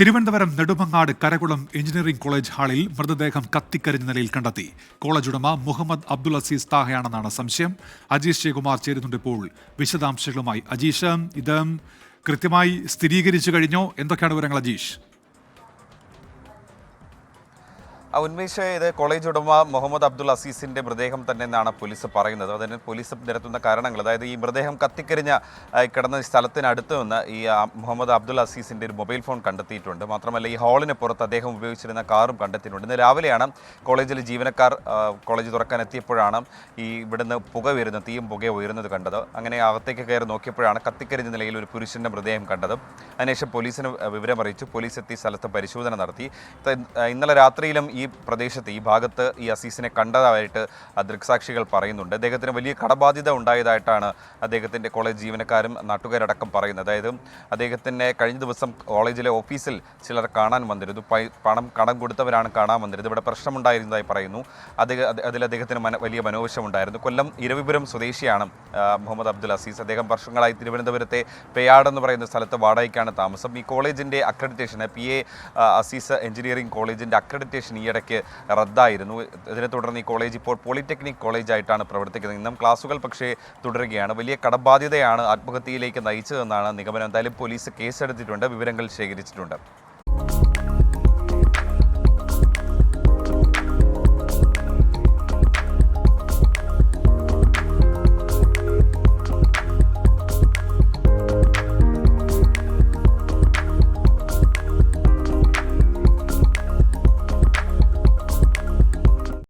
Thiruvananthapuram Nedumangad Karakulam engineering college ഹാളിൽ മൃതദേഹം കത്തിക്കരിഞ്ഞ നിലയിൽ കണ്ടെത്തി. കോളേജ് ഉടമ മുഹമ്മദ് അബ്ദുൽ അസീസ് താഹയാണെന്നാണ് സംശയം. അജീഷ് ജയകുമാർ ചേരുന്നുണ്ട് ഇപ്പോൾ. വിശദാംശങ്ങളുമായി അജീഷ് ഇത് കൃത്യമായി സ്ഥിരീകരിച്ചു കഴിഞ്ഞോ? എന്തൊക്കെയാണ് വിവരങ്ങൾ അജീഷ്? ഉന്മേഷ് ഇത് കോളേജ് ഉടമ മുഹമ്മദ് അബ്ദുൾ അസീസിന്റെ മൃതദേഹം തന്നെ എന്നാണ് പോലീസ് പറയുന്നത്. അതിന് പോലീസ് നിരത്തുന്ന കാരണങ്ങൾ അതായത് ഈ മൃതദേഹം കത്തിക്കരിഞ്ഞ കിടന്ന സ്ഥലത്തിനടുത്ത് നിന്ന് ഈ മുഹമ്മദ് അബ്ദുൾ അസീസിന്റെ ഒരു മൊബൈൽ ഫോൺ കണ്ടെത്തിയിട്ടുണ്ട്. മാത്രമല്ല ഈ ഹാളിന് പുറത്ത് അദ്ദേഹം ഉപയോഗിച്ചിരുന്ന കാറും കണ്ടെത്തിയിട്ടുണ്ട്. ഇന്ന് രാവിലെയാണ് കോളേജിലെ ജീവനക്കാർ കോളേജ് തുറക്കാൻ എത്തിയപ്പോഴാണ് ഈ ഇവിടുന്ന് പുക വരുന്നത് തീയും പുക ഉയരുന്നത് കണ്ടത്. അങ്ങനെ അകത്തേക്ക് കയറി നോക്കിയപ്പോഴാണ് കത്തിക്കരിഞ്ഞ നിലയിൽ ഒരു പുരുഷന്റെ മൃതദേഹം കണ്ടത്. അതിനുശേഷം പോലീസിന് വിവരമറിയിച്ചു. പോലീസ് എത്തി സ്ഥലത്ത് പരിശോധന നടത്തി. ഇന്നലെ രാത്രിയിലും പ്രദേശത്ത് ഈ ഭാഗത്ത് ഈ അസീസിനെ കണ്ടതായിട്ട് ദൃക്സാക്ഷികൾ പറയുന്നുണ്ട്. അദ്ദേഹത്തിന് വലിയ കടബാധ്യത ഉണ്ടായതായിട്ടാണ് അദ്ദേഹത്തിന്റെ കോളേജ് ജീവനക്കാരും നാട്ടുകാരടക്കം പറയുന്നത്. അതായത് അദ്ദേഹത്തിന്റെ കഴിഞ്ഞ ദിവസം കോളേജിലെ ഓഫീസിൽ ചിലർ കാണാൻ വന്നിരുന്നു. പണം കടം കൊടുത്തവരാണ് കാണാൻ വന്നിരുന്നത്. ഇവിടെ പ്രശ്നമുണ്ടായിരുന്നതായി പറയുന്നു. അതിൽ അദ്ദേഹത്തിന് വലിയ മനോവശമുണ്ടായിരുന്നു കൊല്ലം ഇരവിപുരം സ്വദേശിയാണ് മുഹമ്മദ് അബ്ദുൽ അസീസ്. അദ്ദേഹം വർഷങ്ങളായി തിരുവനന്തപുരത്തെ പേയാട് എന്ന് പറയുന്ന സ്ഥലത്ത് വാടകയ്ക്കാണ് താമസം. ഈ കോളേജിന്റെ accreditation P. A. Azeez engineering കോളേജിന്റെ അക്രഡിറ്റേഷൻ ഈയിടയ്ക്ക് റദ്ദായിരുന്നു. ഇതിനെ തുടർന്ന് ഈ കോളേജ് ഇപ്പോൾ പോളിടെക്നിക് കോളേജായിട്ടാണ് പ്രവർത്തിക്കുന്നത്. ഇന്നും ക്ലാസുകൾ പക്ഷേ തുടരുകയാണ്. വലിയ കടബാധ്യതയാണ് ആത്മഹത്യയിലേക്ക് നയിച്ചതെന്നാണ് നിഗമനം. എന്തായാലും പോലീസ് കേസെടുത്തിട്ടുണ്ട് വിവരങ്ങൾ ശേഖരിച്ചിട്ടുണ്ട്.